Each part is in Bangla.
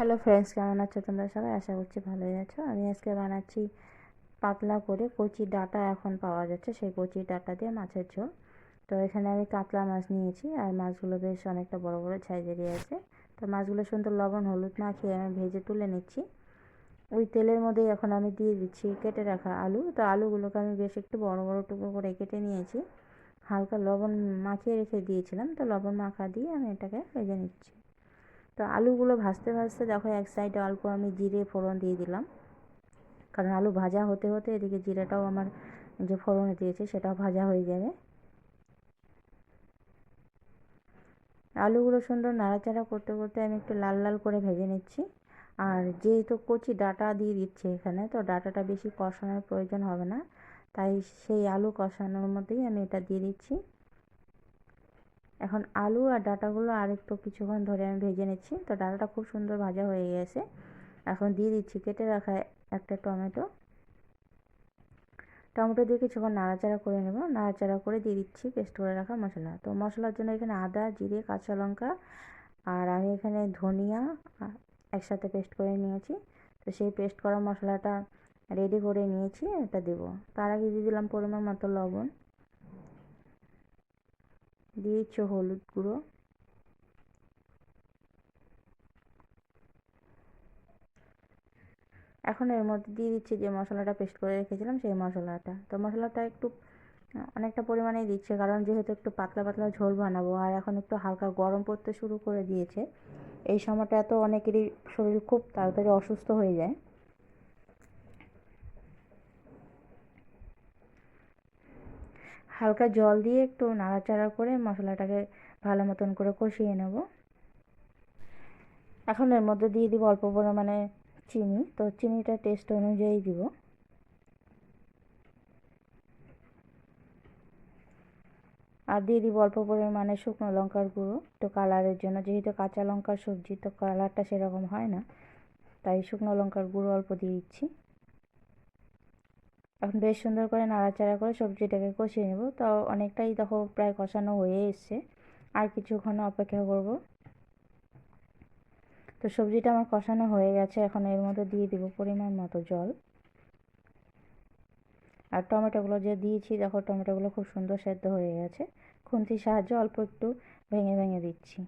হ্যালো ফ্রেন্ডস কেমন আছো তোমরা সবাই? আশা করছি ভালোই আছো। আমি আজকে বানাচ্ছি পাতলা করে কচি ডাটা এখন পাওয়া যাচ্ছে, সেই কচি ডাটা দিয়ে মাছের ঝোল। তো এখানে আমি কাতলা মাছ নিয়েছি, আর মাছগুলো বেশ অনেকটা বড় বড় ছাই সাইজেরই আছে। তো মাছগুলো সুন্দর লবণ, হলুদ মাখিয়ে আমি ভেজে তুলে নিচ্ছি। ওই তেলের মধ্যেই এখন আমি দিয়ে দিচ্ছি কেটে রাখা আলু। তো আলুগুলোকে আমি বেশ একটু বড় বড় টুকরো করে কেটে নিয়েছি। হালকা লবণ মাখিয়ে রেখে দিয়েছিলাম, তো লবণ মাখা দিয়ে আমি এটাকে ভেজে নিচ্ছি। তো আলুগুলো ভাজতে ভাজতে দেখো এক সাইডে অল্প আমি জিরে, ফোড়ন দিয়ে দিলাম। কারণ আলু ভাজা হতে হতে এদিকে জিরেটাও আমার যে ফোড়নে দিয়েছে সেটাও ভাজা হয়ে যাবে। আলুগুলো সুন্দর নাড়াচাড়া করতে করতে আমি একটু লাল লাল করে ভেজে নিচ্ছি। আর যেহেতু কচি ডাটা দিয়ে দিচ্ছে এখানে, তো ডাটাটা বেশি কষানোর প্রয়োজন হবে না। তাই সেই আলু কষানোর মধ্যেই আমি এটা দিয়ে দিচ্ছি। এখন আলু আর ডাটাগুলো আর একটু কিছুক্ষণ ধরে আমি ভেজে নিচ্ছি। তো ডাটাটা খুব সুন্দর ভাজা হয়ে গেছে। এখন দিয়ে দিচ্ছি কেটে রাখা একটা টমেটো। টমেটো দিয়ে কিছুক্ষণ নাড়াচাড়া করে নেব। নাড়াচাড়া করে দিয়ে দিচ্ছি পেস্ট করে রাখা মশলা। তো মশলার জন্য এখানে আদা, জিরে, কাঁচা লঙ্কা আর আমি এখানে ধনিয়া একসাথে পেস্ট করে নিয়েছি। তো সেই পেস্ট করা মশলাটা রেডি করে নিয়েছি, এটা দেবো। তার আগে দিয়ে দিলাম পরিমাণ মতো লবণ। দিয়েছ হলুদ গুঁড়ো। এখন এর মধ্যে দিয়ে দিচ্ছি যে মশলাটা পেস্ট করে রেখেছিলাম সেই মশলাটা। তো মশলাটা একটু, অনেকটা পরিমাণেই দিচ্ছে কারণ যেহেতু একটু পাতলা পাতলা ঝোল বানাবো আর এখন একটু হালকা গরম পড়তে শুরু করে দিয়েছে, এই সময়টা এত অনেকেরই শরীর খুব তাড়াতাড়ি অসুস্থ হয়ে যায়। হালকা জল দিয়ে একটু নাড়াচাড়া করে মশলাটাকে ভালো মতন করে কষিয়ে নেব। এখন এর মধ্যে দিয়ে দিব অল্প পরিমাণে চিনি। তো চিনিটা টেস্ট অনুযায়ী দিব। আর দিয়ে দিব অল্প পরিমাণে শুকনো লঙ্কার গুঁড়ো। তো কালারের জন্য, যেহেতু কাঁচা লঙ্কার সবজি, তো কালারটা সেরকম হয় না। তাই শুকনো লঙ্কার গুঁড়ো অল্প দিয়ে দিচ্ছি। এখন বেশ সুন্দর করে নাড়াচাড়া করে সবজিটাকে কষিয়ে নেব। তো অনেকটাই দেখো প্রায় কষানো হয়ে এসছে। আর কিছুক্ষণ অপেক্ষা করব। তো সবজিটা আমার কষানো হয়ে গেছে। এখন এর মধ্যে দিয়ে দিব পরিমাণ মতো জল। আর টমেটোগুলো যে দিয়েছি, দেখো টমেটোগুলো খুব সুন্দর সেদ্ধ হয়ে গেছে। খুন্তির সাহায্যে অল্প একটু ভেঙে ভেঙে দিচ্ছি।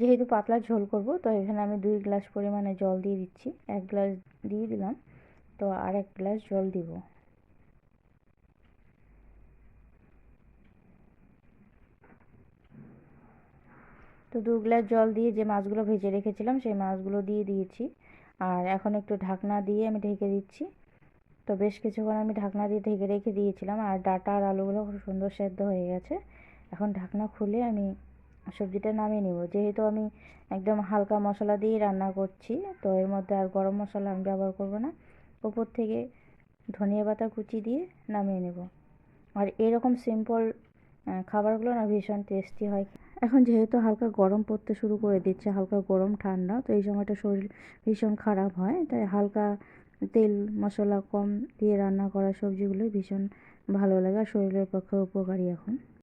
যেহেতু পাতলা ঝোল করব, তো এখানে আমি দুই গ্লাস পরিমাণে জল দিয়ে দিচ্ছি। এক গ্লাস দিয়ে দিলাম, তো আর এক গ্লাস জল দিব। তো দু গ্লাস জল দিয়ে যে মাছগুলো ভেজে রেখেছিলাম, সেই মাছগুলো দিয়ে দিয়েছি। আর এখন একটু ঢাকনা দিয়ে আমি ঢেকে দিচ্ছি। তো বেশ কিছুক্ষণ আমি ঢাকনা দিয়ে ঢেকে রেখে দিয়েছিলাম, আর ডাটা আর আলুগুলো খুব সুন্দর সেদ্ধ হয়ে গেছে। এখন ঢাকনা খুলে আমি সবজিটা নামিয়ে নেব। যেহেতু আমি একদম হালকা মশলা দিয়েই রান্না করছি, তো এর মধ্যে আর গরম মশলা আমি ব্যবহার করব না। উপর থেকে ধনিয়া পাতা কুচি দিয়ে নামিয়ে নেব। আর এরকম সিম্পল খাবারগুলো না ভীষণ টেস্টি হয়। এখন যেহেতু হালকা গরম পড়তে শুরু করে দিচ্ছে, হালকা গরম ঠান্ডা, তো এই সময়টা শরীর ভীষণ খারাপ হয়। তাই হালকা তেল মশলা কম দিয়ে রান্না করা সবজিগুলো ভীষণ ভালো লাগে আর শরীরের পক্ষে উপকারী এখন।